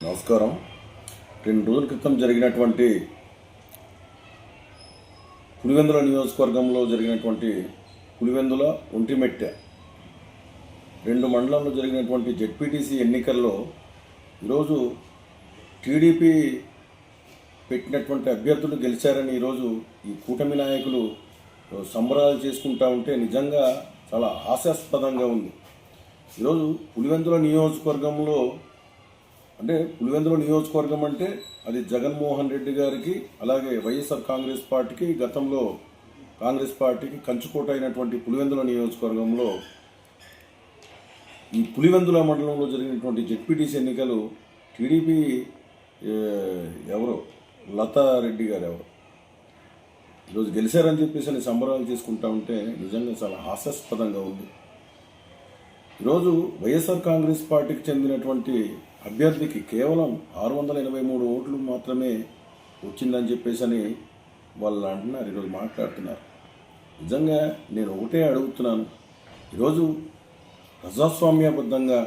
నమస్కారం. రెండు రోజుల క్రితం జరిగినటువంటి పులివెందుల నియోజకవర్గంలో జరిగినటువంటి పులివెందుల ఒంటిమెట్టె రెండు మండలాల్లో జరిగినటువంటి జెడ్పీటీసీ ఎన్నికల్లో ఈరోజు టీడీపీ పెట్టినటువంటి అభ్యర్థులు గెలిచారని ఈరోజు ఈ కూటమి నాయకులు సంబరాలు చేసుకుంటా ఉంటే నిజంగా చాలా హాస్యాస్పదంగా ఉంది. ఈరోజు పులివెందుల నియోజకవర్గంలో అంటే పులివెందుల నియోజకవర్గం అంటే అది జగన్మోహన్ రెడ్డి గారికి అలాగే వైఎస్ఆర్ కాంగ్రెస్ పార్టీకి గతంలో కాంగ్రెస్ పార్టీకి కంచుకోట అయినటువంటి పులివెందుల నియోజకవర్గంలో ఈ పులివెందుల మండలంలో జరిగినటువంటి జెడ్పీటీసీ ఎన్నికలు టీడీపీ ఎవరు? లతా లతారెడ్డి గారు ఎవరు? ఈరోజు గెలిచారని చెప్పేసి అని సంబరాలు చేసుకుంటా ఉంటే నిజంగా చాలా హాస్యాస్పదంగా ఉంది. ఈరోజు వైఎస్ఆర్ కాంగ్రెస్ పార్టీకి చెందినటువంటి అభ్యర్థికి కేవలం ఆరు వందల ఎనభై మూడు ఓట్లు మాత్రమే వచ్చిందని చెప్పేసి అని వాళ్ళు అంటున్నారు ఈరోజు మాట్లాడుతున్నారు. నిజంగా నేను ఒకటే అడుగుతున్నాను. ఈరోజు ప్రజాస్వామ్యబద్ధంగా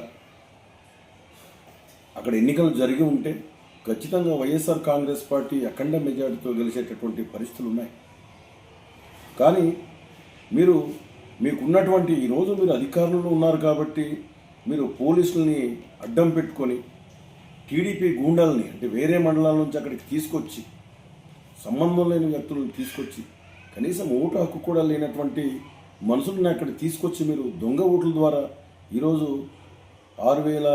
అక్కడ ఎన్నికలు జరిగి ఉంటే ఖచ్చితంగా వైఎస్ఆర్ కాంగ్రెస్ పార్టీ అఖండ మెజార్టీతో గెలిచేటటువంటి పరిస్థితులు ఉన్నాయి. కానీ మీరు మీకున్నటువంటి ఈరోజు మీరు అధికారంలో ఉన్నారు కాబట్టి మీరు పోలీసుల్ని అడ్డం పెట్టుకొని టీడీపీ గూండాలని అంటే వేరే మండలాల నుంచి అక్కడికి తీసుకొచ్చి సంబంధం లేని వ్యక్తులను తీసుకొచ్చి కనీసం ఓటు హక్కు కూడా లేనటువంటి మనుషుల్ని అక్కడ తీసుకొచ్చి మీరు దొంగ ఓట్ల ద్వారా ఈరోజు ఆరు వేల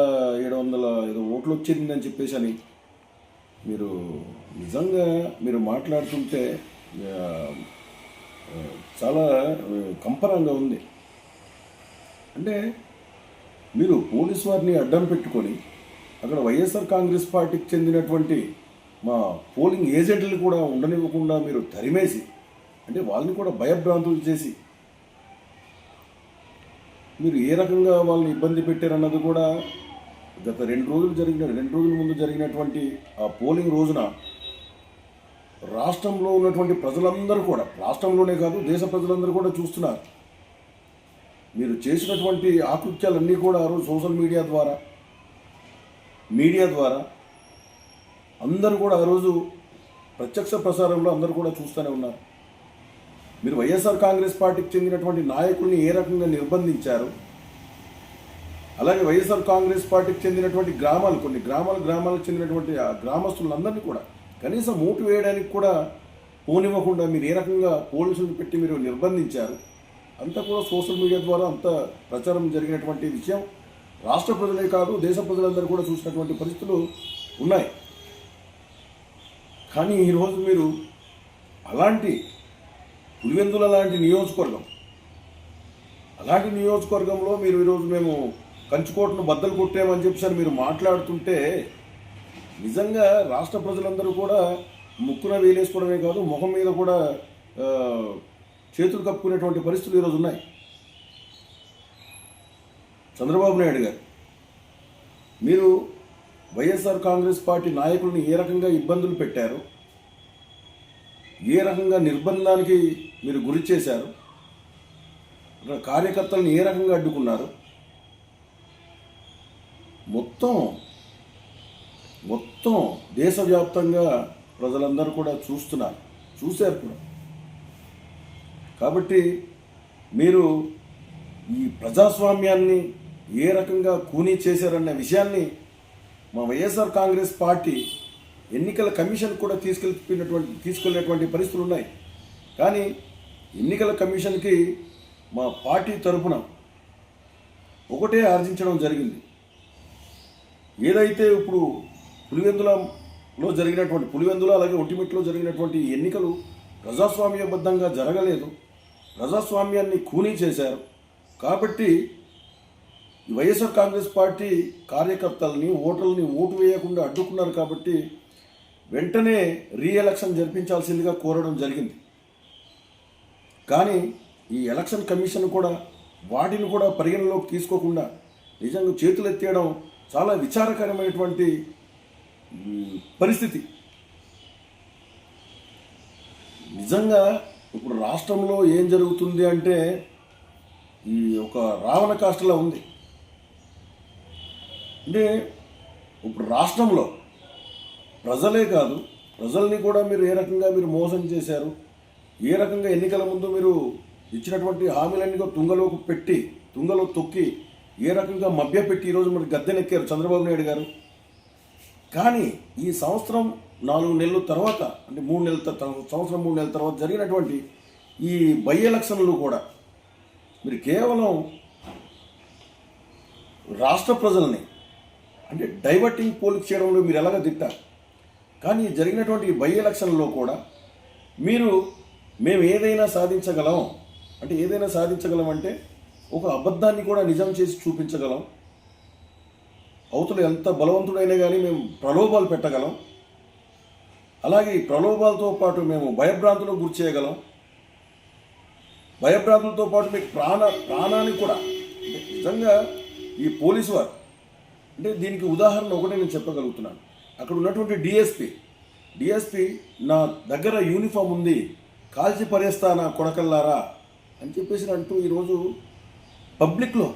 ఏడు వందల ఏదో ఓట్లు వచ్చిందని చెప్పేసి అని మీరు నిజంగా మీరు మాట్లాడుతుంటే చాలా కంపరంగా ఉంది. అంటే మీరు పోలీసు వారిని అడ్డం పెట్టుకొని అక్కడ వైఎస్ఆర్ కాంగ్రెస్ పార్టీకి చెందినటువంటి మా పోలింగ్ ఏజెంట్లు కూడా ఉండనివ్వకుండా మీరు తరిమేసి అంటే వాళ్ళని కూడా భయభ్రాంతులు చేసి మీరు ఏ రకంగా వాళ్ళని ఇబ్బంది పెట్టారన్నది కూడా గత రెండు రోజులు జరిగిన రెండు రోజుల ముందు జరిగినటువంటి ఆ పోలింగ్ రోజున రాష్ట్రంలో ఉన్నటువంటి ప్రజలందరూ కూడా రాష్ట్రంలోనే కాదు దేశ ప్రజలందరూ కూడా చూస్తున్నారు. మీరు చేసినటువంటి ఆకృత్యాలన్నీ కూడా సోషల్ మీడియా ద్వారా మీడియా ద్వారా అందరూ కూడా ఆ రోజు ప్రత్యక్ష ప్రసారంలో అందరూ కూడా చూస్తూనే ఉన్నారు. మీరు వైఎస్ఆర్ కాంగ్రెస్ పార్టీకి చెందినటువంటి నాయకుల్ని ఏ రకంగా నిర్బంధించారు? అలాగే వైఎస్ఆర్ కాంగ్రెస్ పార్టీకి చెందినటువంటి గ్రామాలు కొన్ని గ్రామాలు గ్రామాలకు చెందినటువంటి గ్రామస్తులందరినీ కూడా కనీసం ఓటు వేయడానికి కూడా పోనివ్వకుండా మీరు ఏ రకంగా పోలీసులను పెట్టి మీరు నిర్బంధించారు? అంతా కూడా సోషల్ మీడియా ద్వారా అంత ప్రచారం జరిగినటువంటి విషయం. రాష్ట్ర ప్రజలే కాదు దేశ ప్రజలందరూ కూడా చూసినటువంటి పరిస్థితులు ఉన్నాయి. కానీ ఈరోజు మీరు అలాంటి పులివెందుల లాంటి నియోజకవర్గం అలాంటి నియోజకవర్గంలో మీరు ఈరోజు మేము కంచుకోటను బద్దలు కొట్టామని చెప్పేసి మీరు మాట్లాడుతుంటే నిజంగా రాష్ట్ర ప్రజలందరూ కూడా ముక్కున వేలేసుకోవడమే కాదు ముఖం మీద కూడా చేతులు కప్పుకునేటువంటి పరిస్థితులు ఈరోజు ఉన్నాయి. చంద్రబాబు నాయుడు గారు మీరు వైఎస్ఆర్ కాంగ్రెస్ పార్టీ నాయకుల్ని ఏ రకంగా ఇబ్బందులు పెట్టారు? ఏ రకంగా నిర్బంధానికి మీరు గురి చేశారు? కార్యకర్తలను ఏ రకంగా అడ్డుకున్నారు? మొత్తం మొత్తం దేశవ్యాప్తంగా ప్రజలందరూ కూడా చూస్తున్నారు చూశారు కూడా. కాబట్టి మీరు ఈ ప్రజాస్వామ్యాన్ని ఏ రకంగా కూనీ చేశారన్న విషయాన్ని మా వైఎస్ఆర్ కాంగ్రెస్ పార్టీ ఎన్నికల కమిషన్ కూడా తీసుకెళ్ళినటువంటి తీసుకెళ్ళినటువంటి పరిస్థితులు ఉన్నాయి. కానీ ఎన్నికల కమిషన్కి మా పార్టీ తరపున ఒకటే ఆర్జించడం జరిగింది. ఏదైతే ఇప్పుడు పులివెందులలో జరిగినటువంటి పులివెందుల అలాగే ఒట్టిమిట్లో జరిగినటువంటి ఎన్నికలు ప్రజాస్వామ్యబద్ధంగా జరగలేదు. ప్రజాస్వామ్యాన్ని ఖూనీ చేశారు. కాబట్టి వైఎస్ఆర్ కాంగ్రెస్ పార్టీ కార్యకర్తల్ని ఓటర్లని ఓటు వేయకుండా అడ్డుకున్నారు కాబట్టి వెంటనే రీఎలక్షన్ జరిపించాల్సిందిగా కోరడం జరిగింది. కానీ ఈ ఎలక్షన్ కమిషన్ కూడా వాటిని కూడా పరిగణలోకి తీసుకోకుండా నిజంగా చేతులు ఎత్తేయడం చాలా విచారకరమైనటువంటి పరిస్థితి. నిజంగా ఇప్పుడు రాష్ట్రంలో ఏం జరుగుతుంది అంటే ఈ ఒక రావణ కాష్టలా ఉంది. అంటే ఇప్పుడు రాష్ట్రంలో ప్రజలే కాదు ప్రజల్ని కూడా మీరు ఏ రకంగా మీరు మోసం చేశారు ఏ రకంగా ఎన్నికల ముందు మీరు ఇచ్చినటువంటి హామీలన్నీ కూడా తుంగలోకి పెట్టి తుంగలో తొక్కి ఏ రకంగా మభ్యపెట్టి ఈరోజు మరి గద్దెనెక్కారు చంద్రబాబు నాయుడు గారు? కానీ ఈ సంవత్సరం నాలుగు నెలల తర్వాత అంటే మూడు నెలల సంవత్సరం మూడు నెలల తర్వాత జరిగినటువంటి ఈ బై ఎలక్షన్లు కూడా మీరు కేవలం రాష్ట్ర ప్రజల్ని అంటే డైవర్టింగ్ పోలింగ్ చేయడంలో మీరు ఎలాగ తిట్టారు? కానీ జరిగినటువంటి బై ఎలక్షన్లో కూడా మీరు మేము ఏదైనా సాధించగలం అంటే ఏదైనా సాధించగలం అంటే ఒక అబద్ధాన్ని కూడా నిజం చేసి చూపించగలం అవతల ఎంత బలవంతుడైనా కానీ మేము ప్రలోభాలు పెట్టగలం. అలాగే ఈ ప్రలోభాలతో పాటు మేము భయభ్రాంతులకు గురి చేయగలం. భయభ్రాంతులతో పాటు మీకు ప్రాణ ప్రాణాన్ని కూడా. నిజంగా ఈ పోలీసు వారు అంటే దీనికి ఉదాహరణ ఒకటే నేను చెప్పగలుగుతున్నాను. అక్కడ ఉన్నటువంటి డిఎస్పి డిఎస్పి నా దగ్గర యూనిఫామ్ ఉంది కాల్చి పరేస్తా నా కొడకల్లారా అని చెప్పేసి అంటూ ఈరోజు పబ్లిక్లో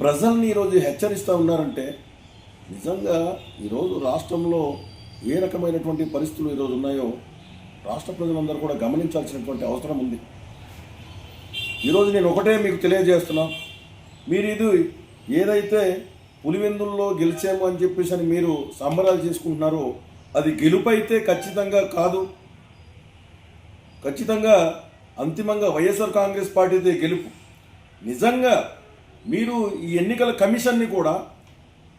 ప్రజల్ని ఈరోజు హెచ్చరిస్తూ ఉన్నారంటే నిజంగా ఈరోజు రాష్ట్రంలో ఏ రకమైనటువంటి పరిస్థితులు ఈరోజు ఉన్నాయో రాష్ట్ర ప్రజలందరూ కూడా గమనించాల్సినటువంటి అవసరం ఉంది. ఈరోజు నేను ఒకటే మీకు తెలియజేస్తున్నా. మీరు ఇది ఏదైతే పులివెందుల్లో గెలిచాము అని చెప్పేసి అని మీరు సంబరాలు చేసుకుంటున్నారో అది గెలుపు అయితే ఖచ్చితంగా కాదు. ఖచ్చితంగా అంతిమంగా వైఎస్ఆర్ కాంగ్రెస్ పార్టీదే గెలుపు. నిజంగా మీరు ఈ ఎన్నికల కమిషన్ని కూడా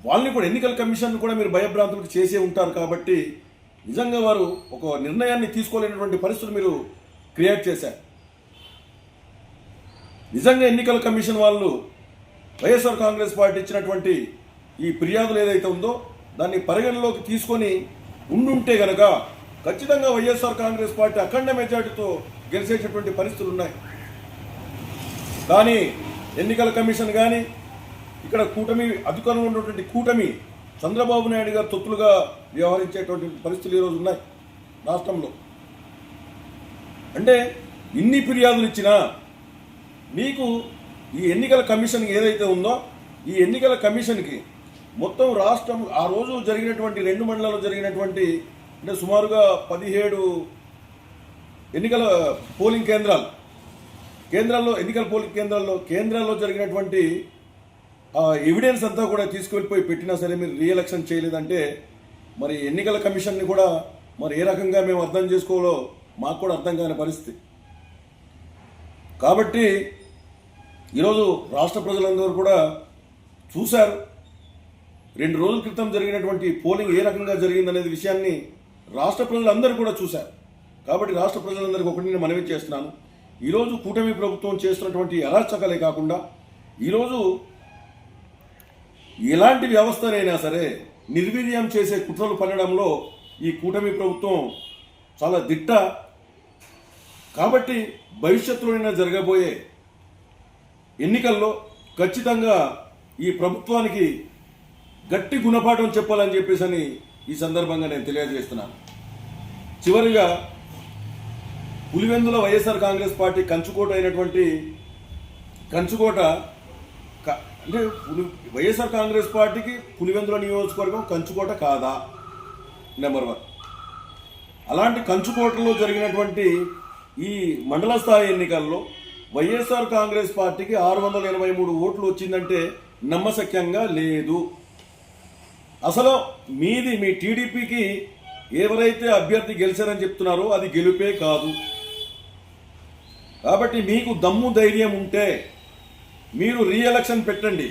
వాళ్ళని కూడా ఎన్నికల కమిషన్ కూడా మీరు భయభ్రాంతులకు చేసే ఉంటారు కాబట్టి నిజంగా వారు ఒక నిర్ణయాన్ని తీసుకోలేనటువంటి పరిస్థితులు మీరు క్రియేట్ చేశారు. నిజంగా ఎన్నికల కమిషన్ వాళ్ళు వైఎస్ఆర్ కాంగ్రెస్ పార్టీ ఇచ్చినటువంటి ఈ ఫిర్యాదులు ఏదైతే ఉందో దాన్ని పరిగణలోకి తీసుకొని ఉండుంటే గనక ఖచ్చితంగా వైఎస్ఆర్ కాంగ్రెస్ పార్టీ అఖండ మెజార్టీతో గెలిచేటటువంటి పరిస్థితులు ఉన్నాయి. కానీ ఎన్నికల కమిషన్ కానీ ఇక్కడ కూటమి అధికారంలో ఉన్నటువంటి కూటమి చంద్రబాబు నాయుడు గారు తొత్తులుగా వ్యవహరించేటువంటి పరిస్థితులు ఈరోజు ఉన్నాయి రాష్ట్రంలో. అంటే ఇన్ని ఫిర్యాదులు ఇచ్చినా మీకు ఈ ఎన్నికల కమిషన్ ఏదైతే ఉందో ఈ ఎన్నికల కమిషన్కి మొత్తం రాష్ట్రం ఆ రోజు జరిగినటువంటి రెండు మండలాల్లో జరిగినటువంటి అంటే సుమారుగా పదిహేడు ఎన్నికల పోలింగ్ కేంద్రాలు కేంద్రాల్లో ఎన్నికల పోలింగ్ కేంద్రాల్లో కేంద్రాల్లో జరిగినటువంటి ఆ ఎవిడెన్స్ అంతా కూడా తీసుకువెళ్ళిపోయి పెట్టినా సరే మీరు రీఎలక్షన్ చేయలేదంటే మరి ఎన్నికల కమిషన్ని కూడా మరి ఏ రకంగా మేము అర్థం చేసుకోవాలో మాకు కూడా అర్థం కాని పరిస్థితి. కాబట్టి ఈరోజు రాష్ట్ర ప్రజలందరూ కూడా చూశారు. రెండు రోజుల క్రితం జరిగినటువంటి పోలింగ్ ఏ రకంగా జరిగిందనేది విషయాన్ని రాష్ట్ర ప్రజలందరూ కూడా చూశారు. కాబట్టి రాష్ట్ర ప్రజలందరికీ ఒకటి నేను మనవి చేస్తున్నాను. ఈరోజు కూటమి ప్రభుత్వం చేస్తున్నటువంటి అరాచకాలే కాకుండా ఈరోజు ఎలాంటి వ్యవస్థనైనా సరే నిర్వీర్యం చేసే కుట్రలు పన్నడంలో ఈ కూటమి ప్రభుత్వం చాలా దిట్ట. కాబట్టి భవిష్యత్తులోనైనా జరగబోయే ఎన్నికల్లో ఖచ్చితంగా ఈ ప్రభుత్వానికి గట్టి గుణపాఠం చెప్పాలని చెప్పేసి అని ఈ సందర్భంగా నేను తెలియజేస్తున్నాను. చివరిగా పులివెందుల వైఎస్ఆర్ కాంగ్రెస్ పార్టీ కంచుకోట అయినటువంటి కంచుకోట అంటే పులి- వైఎస్ఆర్ కాంగ్రెస్ పార్టీకి పులివెందుల నియోజకవర్గం కంచుకోట కాదా? నెంబర్ వన్ అలాంటి కంచుకోటలో జరిగినటువంటి ఈ మండల స్థాయి ఎన్నికల్లో వైఎస్ఆర్ కాంగ్రెస్ పార్టీకి ఆరు వందల ఎనభై మూడు ఓట్లు వచ్చిందంటే నమ్మశక్యంగా లేదు. అసలు మీది మీ టీడీపీకి ఎవరైతే అభ్యర్థి గెలిచారని చెప్తున్నారో అది గెలుపే కాదు. కాబట్టి మీకు దమ్ము ధైర్యం ఉంటే మీరు రీఎలక్షన్ పెట్టండి.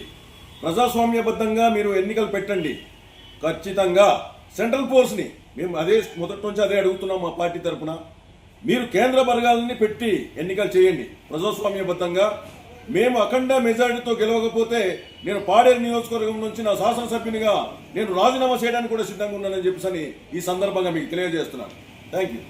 ప్రజాస్వామ్యబద్ధంగా మీరు ఎన్నికలు పెట్టండి. ఖచ్చితంగా సెంట్రల్ ఫోర్స్ని మేము అదే మొదటి నుంచి అదే అడుగుతున్నాం మా పార్టీ తరఫున మీరు కేంద్ర వర్గాలని పెట్టి ఎన్నికలు చేయండి. ప్రజాస్వామ్యబద్ధంగా మేము అఖండ మెజారిటీతో గెలవకపోతే నేను పాడేరు నియోజకవర్గం నుంచి నా శాసనసభ్యునిగా నేను రాజీనామా చేయడానికి కూడా సిద్ధంగా ఉన్నానని చెప్పేసి ఈ సందర్భంగా మీకు తెలియజేస్తున్నాను. Thank you